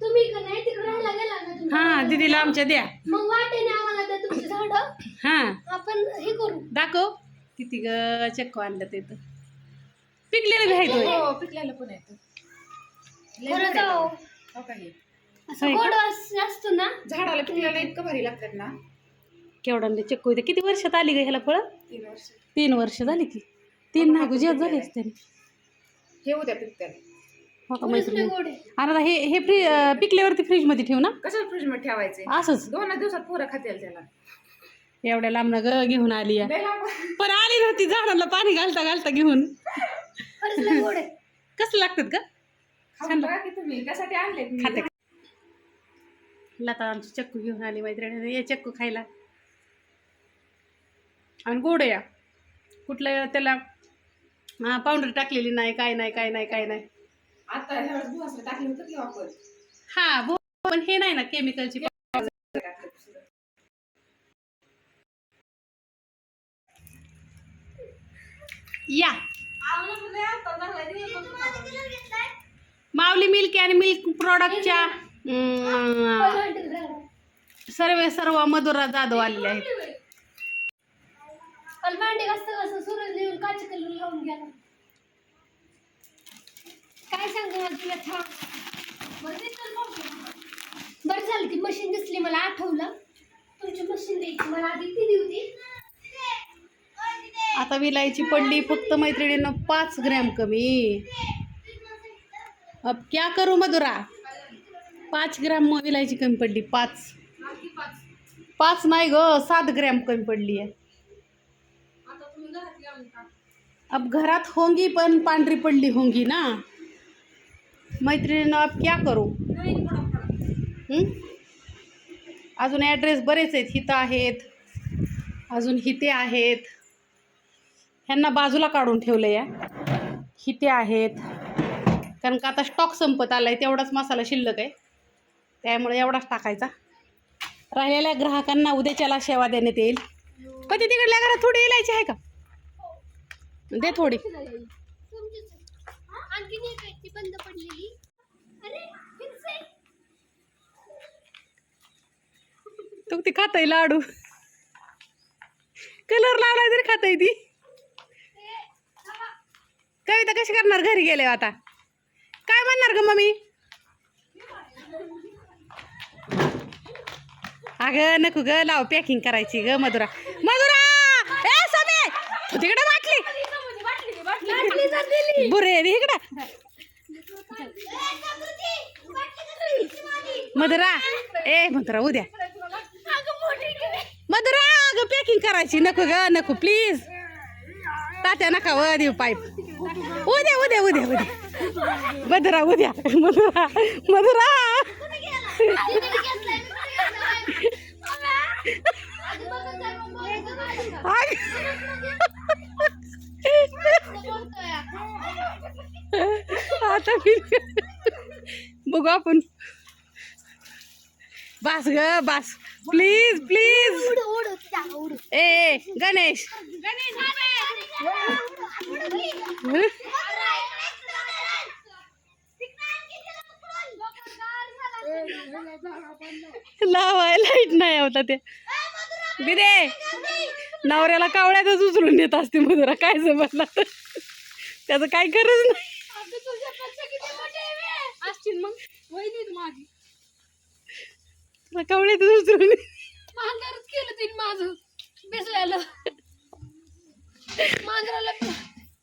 तुम्ही का नाही तिकडे राहायला गेला ना तुम्ही? हा दीदीला आमच्या द्या. मग वाटेने आम्हाला त्या तुमची झाड? हा. आपण हे करू. दाखव. किती ग चक्क आणलं ते तर. पिकलेलं आहे तो. हो पिकलेलं पण जाऊ. हो का हे? असं होय का? गोड वास असतो ना? झाडाला पिकलेलं इतकं भारी लागतात ना. केवढा चक्कू किती वर्षात आली ग ह्याला फळं? तीन वर्ष तीन वर्ष झाली की तीन नाही गुजरात झाली असते. हे उद्या पिकतात हो का गोड. आहे आणि आता हे हे फ्री पिकल्यावरती फ्रीजमध्ये ठेवू ना? कशाला फ्रीजमध्ये ठेवायचे? असंच. दोन दिवसात पोरं खातील त्याला. एवढ्या लांब ग घेऊन आली या लय लांब. पण आली नव्हती झाडाला पाणी घालता घालता घेऊन. खरंच लय गोड आहे. कसं लागतात का खाऊन बघा की तुम्ही. त्यासाठी आणले खाते. लता आमची चक्कू घेऊन आली मैत्रिणी. ये चक्कू खायला. आणि गोड या कुठलं त्याला पावडर टाकलेली नाही काय नाही काय नाही काय नाही. आता ह्यावेळेस भुवासला टाकलं होतं की हा पण हे नाही ना केमिकलची या. माऊली मिल्क आणि मिल्क प्रॉडक्टच्या सर्व सर्व मधुरा जाधव आलेले आहेत. काच कलर लावून गेला काय सांगू तुला थांब. बरं झालं ती मशीन दिसली मला आठवलं. तुमची मशीन द्यायची मला आधी ती दिवती आता विलायची पडली फक्त मैत्रिणीनं पाच ग्रॅम कमी. अब क्या करू मधुरा? पाच ग्रॅम मग विलायची कमी पडली पाच. पाच नाही ग सात ग्रॅम कमी पडली आहे. अब घरात होंगी पण पांढरी पडली होंगी ना. मैत्रिणीनं अब क्या करू? अजून ॲड्रेस बरेच आहेत. हिथं आहेत. अजून हिते आहेत. ह्यांना बाजूला काढून ठेवलं या हिते आहेत. कारण का आता स्टॉक संपत आला आहे तेवढाच मसाला शिल्लक आहे. त्यामुळे एवढाच टाकायचा. राहिलेल्या ग्राहकांना उद्याच्याला सेवा देण्यात येईल. पण तिकडल्या घरात थोडी इलायची आहे का? दे थोडी. आहे ती बंद पडलेली? आहे. तू ती खाताय लाडू. कलर लावलाय तरी खाताय ती. कविता कशी करणार घरी गेले आता? काय म्हणणार ग मम्मी? अगं नको ग लाव पॅकिंग करायची ग मधुरा. मधुरा! ए तिकडे वाटली? बुरे इकडं. मधुरा ए मधुरा उद्या. मधुरा अगं पॅकिंग करायची. नको ग नको प्लीज तात्या नका व देऊ पाईप. उद्या उद्या उद्या उद्या. मधुरा उद्या. मधुरा मधुरा. आपण बास ग बास. प्लीज प्लीज ए गणेश. लावाय लाइट नाही होता ते बिरे नवऱ्याला कावळ्यातच उचलून देत असते मधुरा काय जमला त्याचं काय गरज नाही. असतील मग. वहिनी माझी. तुला कावळ्यातच उचलून दे. मांजरच केलं तिने माझं. बेसल्याला मांजराला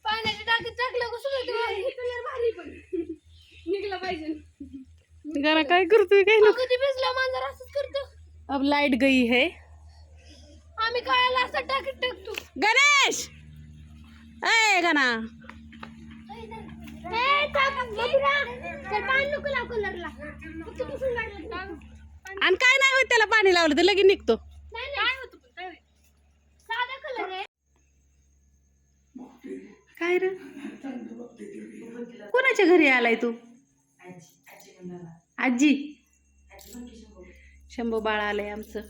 पाण्याची टाकी टाकलं कसं कलर भारी पण. निघला पाहिजे. गाणं काय करतोय काय कधी बेसला मांजर असंच करतो. अब लाइट गई है. आम्ही काळाला असं टाकीत टाकतो. गणेश! ए गणा. ए, आणि काय नाही होत त्याला पाणी लावलं तर लगेच निघतो. काय रे? कोणाच्या घरी आलाय तू? आजी. शंभू बाळ आलंय आमचं.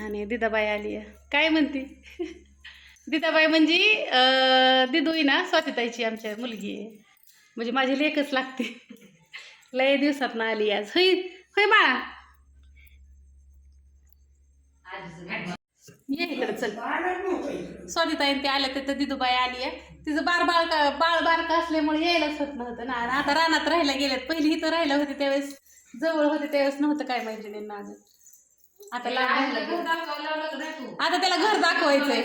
आणि दिदाबाई आली आहे काय म्हणते? दिदाबाई म्हणजे अं, दिदू आहे ना स्वातीताईची आमच्या मुलगी आहे. म्हणजे माझी लेखच लागते. लय दिवसात ना आली आज. होय होय बाळा. ये इकडे चल. स्वातीताई ते आल्या तर दिदूबाई आली आहे. तिचं बार बाळ का बाळ बारका असल्यामुळे यायलाच होत नव्हतं ना. आता रानात राहायला गेल्यात पहिली इथं राहायला होती त्यावेळेस. जवळ होते त्यावेळेस नव्हतं काय माहिती त्यांना अजून. आता. आता त्याला घर दाखवायचंय.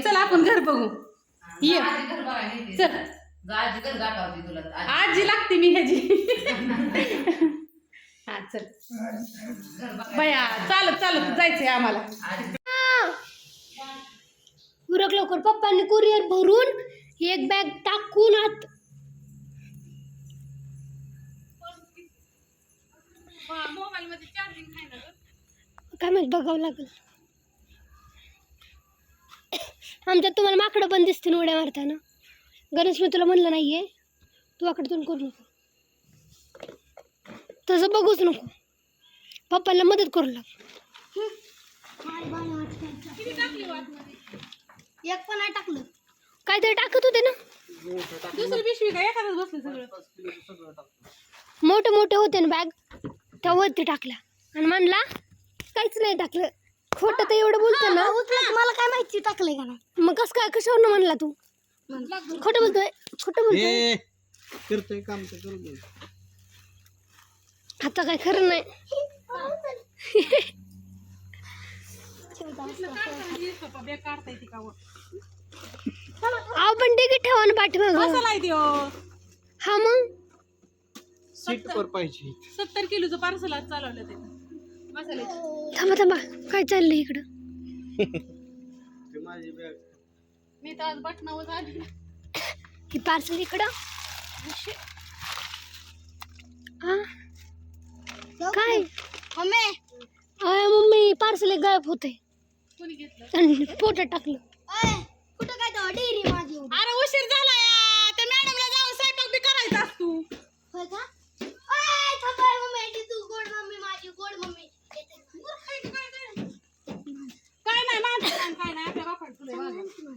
चल आपण घर बघू. ये. चल. आजी तुला. लागते मी ह्याची. हा चल. बया चालत चालत जायचंय आम्हाला. उरक लवकर पप्पांनी कुरिअर भरून एक बॅग टाकून आत. मोबाईल मध्ये चार्जिंग आहे ना काय माहीत बघावं लागेल. आमच्यात तुम्हाला माकडं पण दिसतील उड्या मारताना. गणेश मी तुला म्हणलं नाहीये. तू आकडतून करू नको. तसं बघूच नको. पप्पाला मदत करू लाग. एक पण नाही टाकलं. काहीतरी टाकत होते ना? दुसरी पिशवी काय एखादं बसलं सगळं. मोठे मोठे होते ना बॅग त्या वरती टाकल्या. आणि म्हणला काहीच नाही टाकलं. खोटं तर एवढं बोलतो ना. मला काय माहिती टाकलंय का ना मग कसं काय कशावर म्हणला तू? खोटं बोलतोय खोटं बोलतोय. करतोय काम तर करू दे. आता काय खरं नाही? अहो पण तिकीट ठेवा ना पाठीमागं. त्यो हा? मग? सीट वर पाहिजे. सत्तर किलोचं पार्सल आज चालवलं ते. मसाल्याचं थांबा थांबा. काय चाललंय इकडं? ते माझी बॅग. मी तर आज आली ही पार्सल इकडं. हा? काय? अय मम्मी पार्सल एक गायब होते कोणी घेतलं? आणि पोटात टाकलं. कुठं काय डेअरी माझी अरे उशीर झाला या त्या मॅडमला जाऊन स्वयंपाक बी करायचा तू होय का अय, थांब बाय मम्मी ती तू गोड मम्मी माझी गोड मम्मी काय नाही माझं काय काय नाही आपल्या बापाड तुला माझं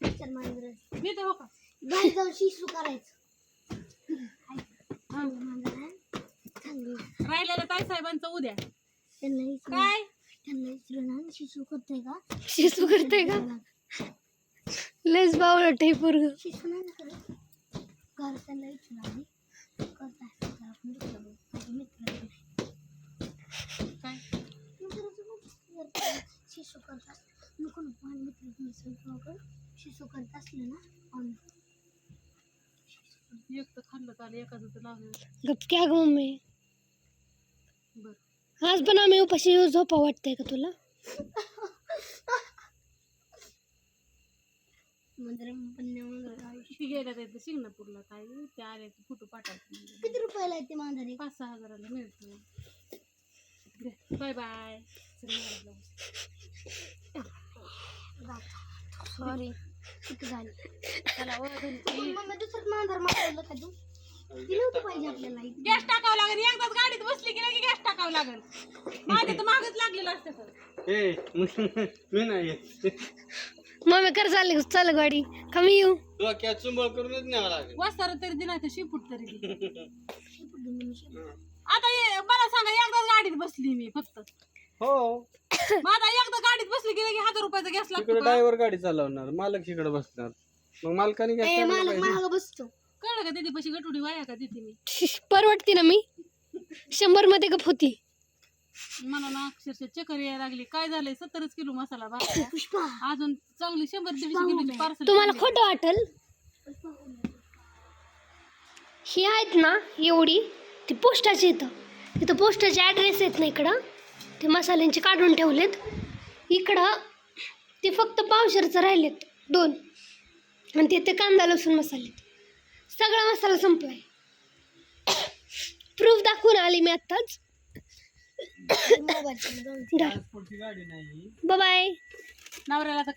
चल मांजर मी तर हो का बाहेर जाऊन शिशू करायचं. हा. चांगलं राहिलेलं ताई साहेबांचं उद्या. काय? त्यांना विचारून शिशू करतोय का? शिशू करतोय का? लस बावळट आहे पोरग. शिशू नाही ना करत. घर त्यांना विचारून करत शिशू करतात नको नको मित्र शिशू करत असले ना? आम्ही. एक तर खाल्लं चालेल एखादं तर लागलं गप क्या ग मम्मी बरं आज पण आम्ही उपाशी झोपा वाटतंय का तुला? किती गेल्या तर सिंगणापूरला काय ते आले फ़ोटो पाठवते किती रुपयाला आहे पाच सहा हजाराला मिळतो बाय बाय। सॉरी किती झाली? त्याला ओळखून मम्मी दुसरं मांजर मारलं का तू. दिलं होतं पाहिजे आपल्याला इथे. गॅस टाकावं लागेल. एकदाच गाडीत बसली की लगे गॅस टाकावं लागेल. माझ्या तर मागच लागलेलं असतं ए मी नाही. येत मम्मी कर चालली चाल गाडी. कमी येऊ डोक्यात चुंबळ करूनच न्यावं लागेल. वस्तार तरी दिला तर शिपूट तरी आता ये मला सांगा एकदाच गाडीत बसली मी फक्त. हो. माझा एकदा गाडीत बसली की लगे हजार रुपयाचा गॅस तिकडे लागतो का? ड्रायव्हर गाडी चालवणार मालक इकडे बसणार. मग मालकाने काय करायला मालक पाहिजे? महाग बसतो. कळलं का तिथे पशी गटुडी वाया का तिथे मी? परवडते ना मी? शंभरमध्ये गप होती. मला ना अक्षरशः चक्कर यायला लागली. काय झालंय? सत्तरच किलो मसाला भाजला पुष्पा. अजून चांगली शंभर दीडशे किलोची पार्सल तुम्हाला खोटं वाटेल? ही आहेत ना एवढी ती पोस्टाची येतं तिथं पोस्टाचे ॲड्रेस आहेत ना इकडं. ते मसाल्यांचे काढून ठेवलेत. इकडं ते फक्त पावशरचं राहिलेत दोन. आणि तिथे कांदा लसूण मसाले. सगळा मसाला संपलाय. प्रूफ दाखवून आली मी आत्ताच. बाय. नवऱ्याला तर